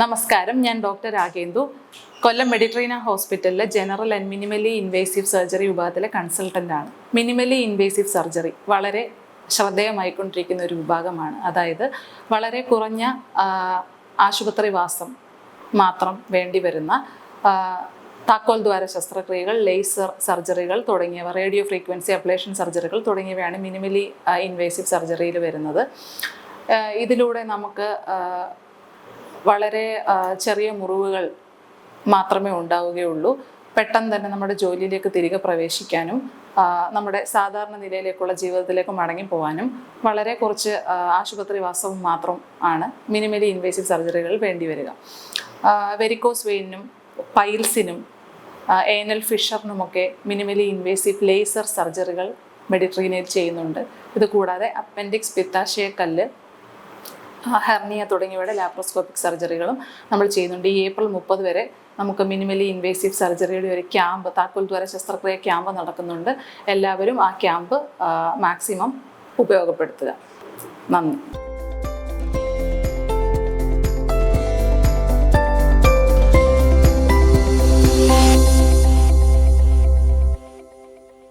നമസ്കാരം. ഞാൻ ഡോക്ടർ രാഗേന്ദു. കൊല്ലം മെഡിട്രീന ഹോസ്പിറ്റലിലെ general and minimally invasive surgery വിഭാഗത്തിലെ കൺസൾട്ടന്റ് ആണ്. മിനിമലി ഇൻവേസീവ് സർജറി വളരെ ശ്രദ്ധേയമായിക്കൊണ്ടിരിക്കുന്ന ഒരു വിഭാഗമാണ്. അതായത് വളരെ കുറഞ്ഞ ആശുപത്രിവാസം ആശുപത്രി വാസം മാത്രം വേണ്ടി വരുന്ന താക്കോൽ ദ്വാര ശസ്ത്രക്രിയകൾ ലേസർ സർജറികൾ തുടങ്ങിയവ റേഡിയോ ഫ്രീക്വൻസി അപ്ലേഷൻ സർജറികൾ തുടങ്ങിയവയാണ് മിനിമലി ഇൻവേസീവ് സർജറിയിൽ വരുന്നത്. ഇതിലൂടെ നമുക്ക് വളരെ ചെറിയ മുറിവുകൾ മാത്രമേ ഉണ്ടാവുകയുള്ളൂ. പെട്ടെന്ന് തന്നെ നമ്മുടെ ജോലിയിലേക്ക് തിരികെ പ്രവേശിക്കാനും നമ്മുടെ സാധാരണ നിലയിലേക്കുള്ള ജീവിതത്തിലേക്ക് മടങ്ങി പോകാനും വളരെ കുറച്ച് ആശുപത്രി വാസവും മാത്രം ആണ് മിനിമലി ഇൻവേസീവ് സർജറികൾ വേണ്ടി വരിക. വെരിക്കോസ് വെയിനും പൈൽസിനും ഏനൽ ഫിഷറിനുമൊക്കെ മിനിമലി ഇൻവേസീവ് ലേസർ സർജറികൾ മെഡിട്രീനയിൽ ചെയ്യുന്നുണ്ട്. ഇത് കൂടാതെ അപ്പൻഡിക്സ് പിത്താശയക്കല്ല് ഹെർണിയ തുടങ്ങിയവയുടെ ലാപ്രോസ്കോപ്പിക് സർജറികളും നമ്മൾ ചെയ്യുന്നുണ്ട്. ഈ ഏപ്രിൽ മുപ്പത് വരെ നമുക്ക് മിനിമലി ഇൻവേസീവ് സർജറിയുടെ ഒരു ക്യാമ്പ് താക്കോൽ ദ്വാര ശസ്ത്രക്രിയ ക്യാമ്പ് നടക്കുന്നുണ്ട്. എല്ലാവരും ആ ക്യാമ്പ് മാക്സിമം ഉപയോഗപ്പെടുത്തുക. നന്ദി.